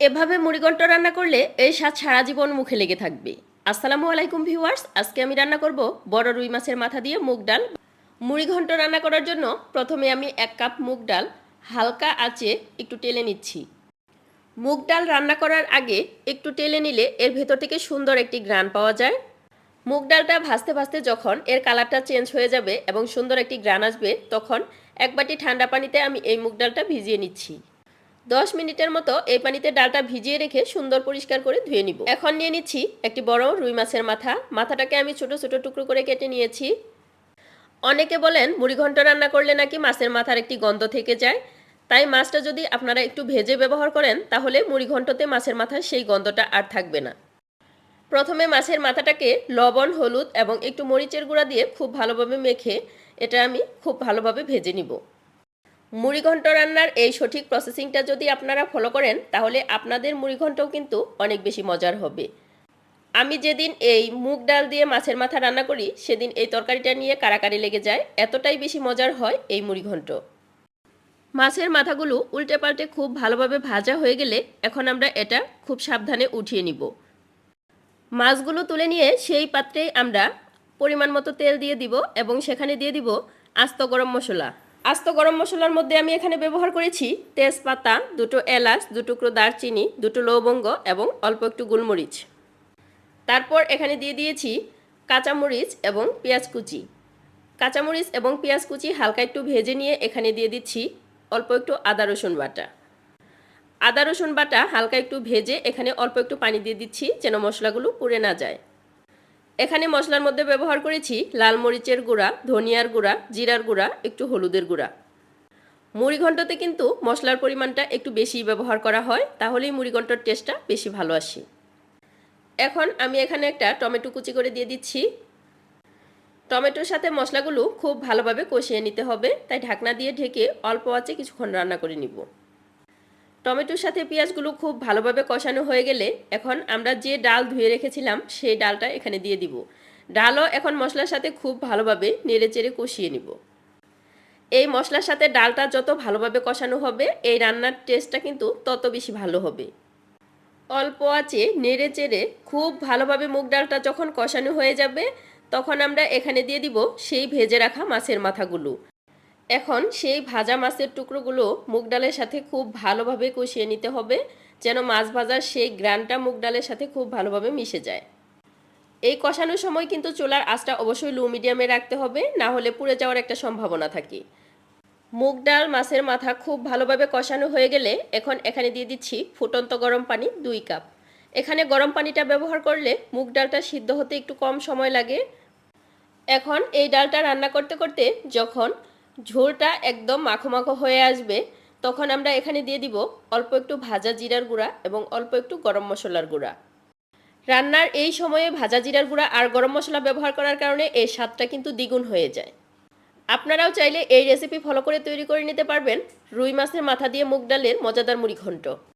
এভাবে মুড়িঘণ্ট রান্না করলে এই স্বাদ সারা জীবন মুখে লেগে থাকবে। আসসালামু আলাইকুম ভিউয়ার্স, আজকে আমি রান্না করব বড় রুই মাছের মাথা দিয়ে মুগ ডাল। মুড়িঘণ্ট রান্না করার জন্য প্রথমে আমি এক কাপ মুগ ডাল হালকা আঁচে একটু টেলে নিচ্ছি। মুগ ডাল রান্না করার আগে একটু টেলে নিলে এর ভেতর থেকে সুন্দর একটি গ্রান পাওয়া যায়। মুগ ডালটা ভাজতে ভাজতে যখন এর কালারটা চেঞ্জ হয়ে যাবে এবং সুন্দর একটি গ্রান আসবে, তখন এক বাটি ঠান্ডা পানিতে আমি এই মুগ ডালটা ভিজিয়ে নিচ্ছি। দশ মিনিটের মতো এই পানিতে ডালটা ভিজিয়ে রেখে সুন্দর পরিষ্কার করে ধুয়ে নিব। এখন নিয়ে নিচ্ছি একটি বড় রুই মাছের মাথা। মাথাটাকে আমি ছোট ছোট টুকরো করে কেটে নিয়েছি। অনেকে বলেন মুড়িঘণ্ট রান্না করলে নাকি মাছের মাথার একটি গন্ধ থেকে যায়। তাই মাছটা যদি আপনারা একটু ভেজে ব্যবহার করেন, তাহলে মুড়িঘণ্টতে মাছের মাথার সেই গন্ধটা আর থাকবে না। প্রথমে মাছের মাথাটাকে লবণ, হলুদ এবং একটু মরিচের গুঁড়া দিয়ে খুব ভালোভাবে মেখে, এটা আমি খুব ভালোভাবে ভেজে নিব। মুড়িঘণ্ট রান্নার এই সঠিক প্রসেসিংটা যদি আপনারা ফলো করেন, তাহলে আপনাদের মুড়িঘণ্টও কিন্তু অনেক বেশি মজার হবে। আমি যেদিন এই মুগ ডাল দিয়ে মাছের মাথা রান্না করি, সেদিন এই তরকারিটা নিয়ে কারাকারি লেগে যায়। এতটাই বেশি মজার হয় এই মুড়িঘণ্ট। মাছের মাথাগুলো উল্টে পাল্টে খুব ভালোভাবে ভাজা হয়ে গেলে এখন আমরা এটা খুব সাবধানে উঠিয়ে নিব। মাছগুলো তুলে নিয়ে সেই পাত্রেই আমরা পরিমাণ মতো তেল দিয়ে দিব এবং সেখানে দিয়ে দিব আস্ত গরম মশলা। আস্ত গরম মশলার মধ্যে আমি এখানে ব্যবহার করেছি তেজপাতা, দুটো এলাচ দু টুকরো দারচিনি, দুটো লবঙ্গ এবং অল্প একটু গোলমরিচ। তারপর এখানে দিয়ে দিয়েছি কাঁচামরিচ এবং পেঁয়াজ কুচি। কাঁচামরিচ এবং পেঁয়াজ কুচি হালকা একটু ভেজে নিয়ে এখানে দিয়ে দিচ্ছি অল্প একটু আদা, রসুন বাটা। আদা, রসুন বাটা হালকা একটু ভেজে এখানে অল্প একটু পানি দিয়ে দিচ্ছি যেন মশলাগুলো পুড়ে না যায়। এখানে মশলার মধ্যে ব্যবহার করেছি লাল মরিচের গুঁড়া, ধনিয়ার গুঁড়া, জিরার গুঁড়া, একটু হলুদের গুঁড়া। মুড়িঘণ্টতে কিন্তু মশলার পরিমাণটা একটু বেশি ব্যবহার করা হয়, তাহলেই মুড়িঘণ্টর টেস্টটা বেশি ভালো আসে। এখন আমি এখানে একটা টমেটো কুচি করে দিয়ে দিচ্ছি। টমেটোর সাথে মশলাগুলো খুব ভালোভাবে কষিয়ে নিতে হবে, তাই ঢাকনা দিয়ে ঢেকে অল্প আঁচে কিছুক্ষণ রান্না করে নিব। টমেটোর সাথে পেঁয়াজগুলো খুব ভালোভাবে কষানো হয়ে গেলে এখন আমরা যে ডাল ধুয়ে রেখেছিলাম, সেই ডালটা এখানে দিয়ে দিব। ডালও এখন মশলার সাথে খুব ভালোভাবে নেড়ে চেড়ে কষিয়ে নিব। এই মশলার সাথে ডালটা যত ভালোভাবে কষানো হবে, এই রান্নার টেস্টটা কিন্তু তত বেশি ভালো হবে। অল্প আঁচে নেড়ে চেড়ে খুব ভালোভাবে মুগ ডালটা যখন কষানো হয়ে যাবে, তখন আমরা এখানে দিয়ে দিব সেই ভেজে রাখা মাছের মাথাগুলো। এখন সেই ভাজা মাছের টুকরোগুলো মুগ ডালের সাথে খুব ভালোভাবে কষিয়ে নিতে হবে, যেন মাছ ভাজার সেই গ্রানটা মুগ ডালের সাথে খুব ভালোভাবে মিশে যায়। এই কষানোর সময় কিন্তু চুলার আঁচটা অবশ্যই লো মিডিয়ামে রাখতে হবে, না হলে পুড়ে যাওয়ার একটা সম্ভাবনা থাকে। মুগ ডাল মাছের মাথা খুব ভালোভাবে কষানো হয়ে গেলে এখন এখানে দিয়ে দিচ্ছি ফুটন্ত গরম পানি দুই কাপ। এখানে গরম পানিটা ব্যবহার করলে মুগ ডালটা সিদ্ধ হতে একটু কম সময় লাগে। এখন এই ডালটা রান্না করতে করতে যখন ঝোলটা একদম মাখো মাখো হয়ে আসবে, তখন আমরা এখানে দিয়ে দিব অল্প একটু ভাজা জিরার গুঁড়া এবং অল্প একটু গরম মশলার গুঁড়া। রান্নার এই সময়ে ভাজা জিরার গুঁড়া আর গরম মশলা ব্যবহার করার কারণে এই স্বাদটা কিন্তু দ্বিগুণ হয়ে যায়। আপনারাও চাইলে এই রেসিপি ফলো করে তৈরি করে নিতে পারবেন। রুই মাছের মাথা দিয়ে মুগ ডালের মজাদার মুড়ি ঘন্ট